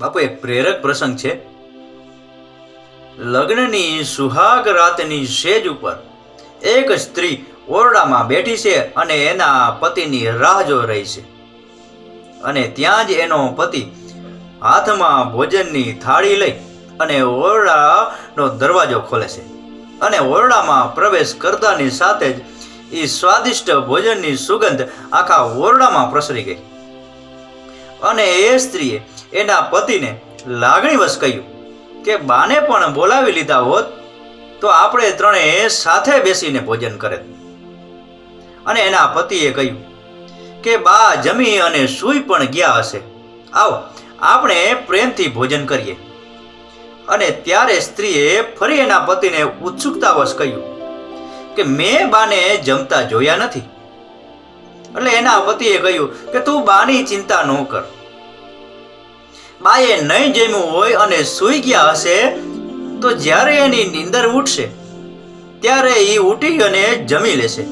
બાપુ, એ પ્રેરક પ્રસંગ છે. લગ્નની સુહાગ રાતની સેજ ઉપર એક સ્ત્રી ઓરડામાં બેઠી છે અને એના પતિની રાહ જો રહી છે. અને ત્યાં જ એનો પતિ હાથમાં ભોજનની થાળી લઈ અને ઓરડાનો દરવાજો ખોલે છે. અને ઓરડામાં પ્રવેશ કરતાની સાથે જ એ સ્વાદિષ્ટ ભોજનની સુગંધ આખા ઓરડામાં પ્રસરી ગઈ. અને એ સ્ત્રીએ એના પતિને લાગણીવશ કહ્યું કે બાને પણ બોલાવી લીધા હોત તો આપણે ત્રણે સાથે બેસીને ભોજન કરે. અને એના પતિએ કહ્યું કે બા જમી અને સૂઈ પણ ગયા હશે. આવો, આપણે પ્રેમથી ભોજન કરીએ. અને ત્યારે સ્ત્રીએ ફરી એના પતિને ઉત્સુકતાવશ કહ્યું કે મેં બાને જમતા જોયા નથી. એટલે એના પતિએ કહ્યું કે તું બાની ચિંતા ન કર. બાએ નહીં જમ્યું હોય અને સૂઈ ગયા હશે, તો જ્યારે એની નીંદર ઉઠશે, ત્યારે એ ઉઠી અને જમી લેશે.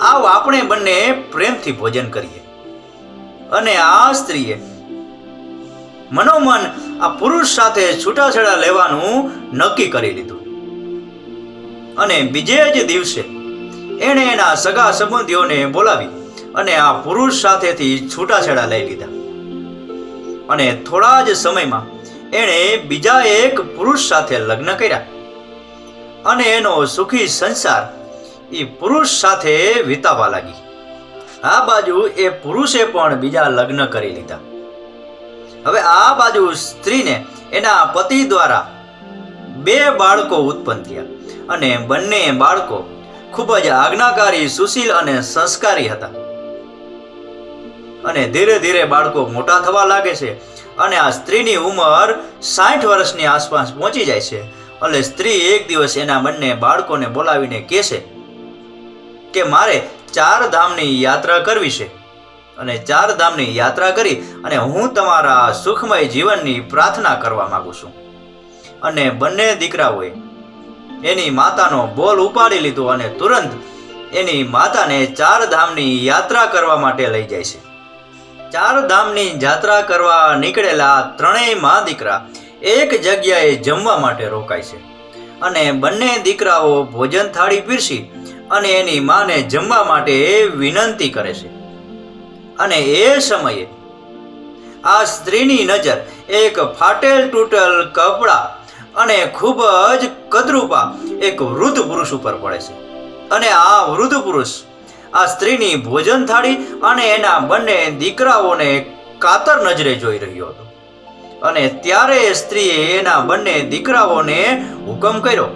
આવ આપણે બંને પ્રેમથી ભોજન કરીએ. અને આ સ્ત્રીએ મનોમન આ પુરુષ સાથે છૂટાછેડા લેવાનું નક્કી કરી લીધું. અને બીજે જ દિવસે એણે એના સગા સંબંધીઓને બોલાવી અને આ પુરુષ સાથેથી છૂટાછેડા લઈ લીધા. અને થોડા જ સમયમાં એણે બીજા એક પુરુષ સાથે લગ્ન કર્યા. અને એનો સુખી સંસાર એ પુરુષ સાથે વિતાવા લાગી. આ બાજુ એ પુરુષે પણ બીજા લગ્ન કરી લીધા. હવે આ બાજુ સ્ત્રીને એના પતિ દ્વારા બે બાળકો ઉત્પન્ન થયા અને બંને બાળકો ખૂબ જ આજ્ઞાકારી, સુશીલ અને સંસ્કારી હતા. અને ધીરે ધીરે બાળકો મોટા થવા લાગે છે અને આ સ્ત્રીની ઉંમર સાઠ વર્ષની આસપાસ પહોંચી જાય છે. એટલે સ્ત્રી એક દિવસ એના બંને બાળકોને બોલાવીને કહેશે કે મારે ચાર ધામની યાત્રા કરવી છે. અને ચાર ધામની યાત્રા કરી અને હું તમારા સુખમય જીવનની પ્રાર્થના કરવા માંગુ છું. અને બંને દીકરાઓએ એની માતાનો બોલ ઉપાડી લીધો અને તુરંત એની માતાને ચાર ધામની યાત્રા કરવા માટે લઈ જાય છે. ચાર ધામની જાત્રા કરવા નીકળેલા ત્રણેય મા દીકરા એક જગ્યાએ જમવા માટે રોકાય છે. અને બંને દીકરાઓ ભોજન થાળી પીરસી અને એની માને જમવા માટે વિનંતી કરે છે. અને એ સમયે આ સ્ત્રીની નજર એક ફાટેલ તૂટેલ કપડા અને ખૂબ જ કદરૂપા એક વૃદ્ધ પુરુષ ઉપર પડે છે. અને આ વૃદ્ધ પુરુષ આ સ્ત્રીની ભોજન થાળી અને એના બંને દીકરાઓને કાતર નજરે જોઈ રહ્યો હતો. અને ત્યારે સ્ત્રીએ એના બંને દીકરાઓને હુકમ કર્યો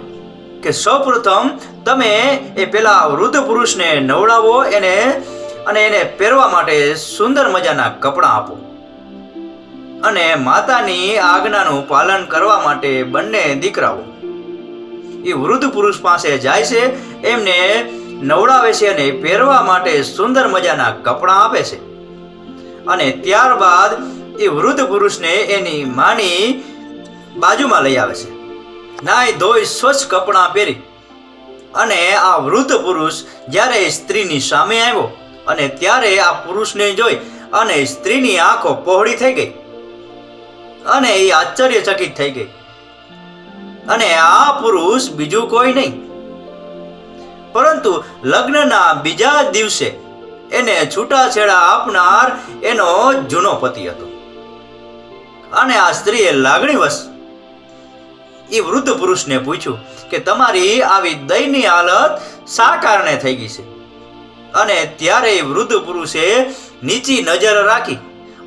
કે સૌપ્રથમ તમે એ પેલા વૃદ્ધ પુરુષને નવડાવો એને અને એને પહેરવા માટે સુંદર મજાના કપડાં આપો. અને માતાની આજ્ઞાનું પાલન કરવા માટે બંને દીકરાઓ. એ વૃદ્ધ પુરુષ પાસે જાય છે, એમને નવડાવે છે અને પહેરવા માટે સુંદર મજાના કપડાં આપે છે. અને ત્યારબાદ એ વૃદ્ધ પુરુષને એની માની બાજુમાં લઈ આવે છે. નાય ધોઈ સ્વચ્છ કપડાં પહેરી. અને આ વૃદ્ધ પુરુષ જ્યારે સ્ત્રીની સામે આવ્યો અને ત્યારે આ પુરુષને જોઈ અને સ્ત્રીની આંખો પહોળી થઈ ગઈ. અને એ આશ્ચર્યચકિત થઈ ગઈ. અને આ પુરુષ બીજું કોઈ નહીં. પરંતુ લગ્નના બીજા દિવસે એને છૂટાછેડા આપનાર એનો જૂનો પતિ હતો. અને આ સ્ત્રીએ લાગણીવશ એ વૃદ્ધ પુરુષને પૂછ્યું કે તમારી આવી દયની હાલત શા કારણે થઈ ગઈ છે? અને ત્યારે એ વૃદ્ધ પુરુષે નીચી નજર રાખી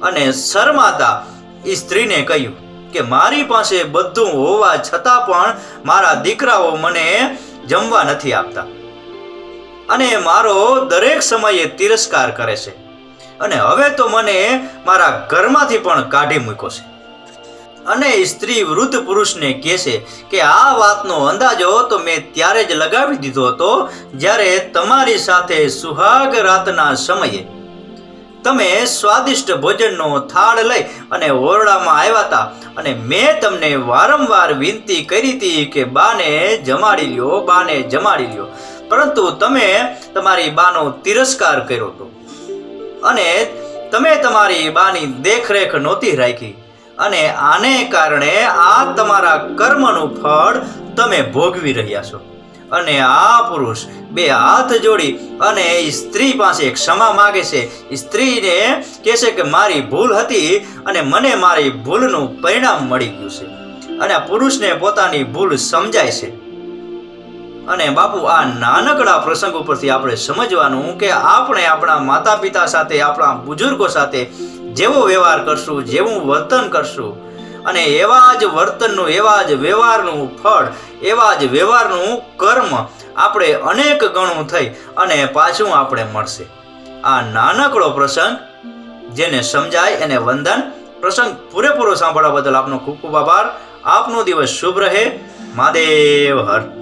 અને શરમાતા એ સ્ત્રીને કહ્યું કે મારી પાસે બધું હોવા છતાં પણ મારા દીકરાઓ મને જમવા નથી આપતા. અને મારો દરેક સમયે તિરસ્કાર કરે છે. અને હવે તો મને મારા ઘરમાંથી પણ કાઢી મૂક્યો છે. અને સ્ત્રી વૃદ્ધ પુરુષને કહે છે કે આ વાતનો અંદાજો તો મેં ત્યારે જ લગાવી દીધો હતો જ્યારે તમારી સાથે સુહાગ રાતના સમયે તમે સ્વાદિષ્ટ ભોજનનો થાળ લઈ અને ઓરડામાં આવ્યા હતા અને મેં તમને વારંવાર વિનંતી કરી હતી કે બાને જમાડી લ્યો, બાને જમાડી લ્યો. પરંતુ તમે તમારી બાનો તિરસ્કાર કર્યો હતો. અને તમે તમારી બાની દેખરેખ નહોતી રાખી. અને આને કારણે આ તમારા કર્મનું ફળ તમે ભોગવી રહ્યા છો. અને આ પુરુષ બે હાથ જોડી અને સ્ત્રી પાસે ક્ષમા માગે છે. સ્ત્રીને કહે છે કે મારી ભૂલ હતી અને મને મારી ભૂલનું પરિણામ મળી ગયું છે. અને પુરુષને પોતાની ભૂલ સમજાય છે. અને બાપુ, આ નાનકડા પ્રસંગ ઉપરથી આપણે સમજવાનું કે આપણે આપણા માતા પિતા સાથે, આપણા બુજુર્ગો સાથે જેવો વ્યવહાર કરશું, જેવું વર્તન કરશું. અને એવા જ વર્તનનું, એવા જ વ્યવહારનું ફળ, એવા જ વ્યવહારનું કર્મ આપણે અનેક ગણું થઈ અને પાછું આપણે મળશે. આ નાનકડો પ્રસંગ, જેને સમજાય એને વંદન. પ્રસંગ પૂરેપૂરો સાંભળવા બદલ આપનો ખૂબ ખૂબ આભાર. આપનો દિવસ શુભ રહે. મહાદેવ હર.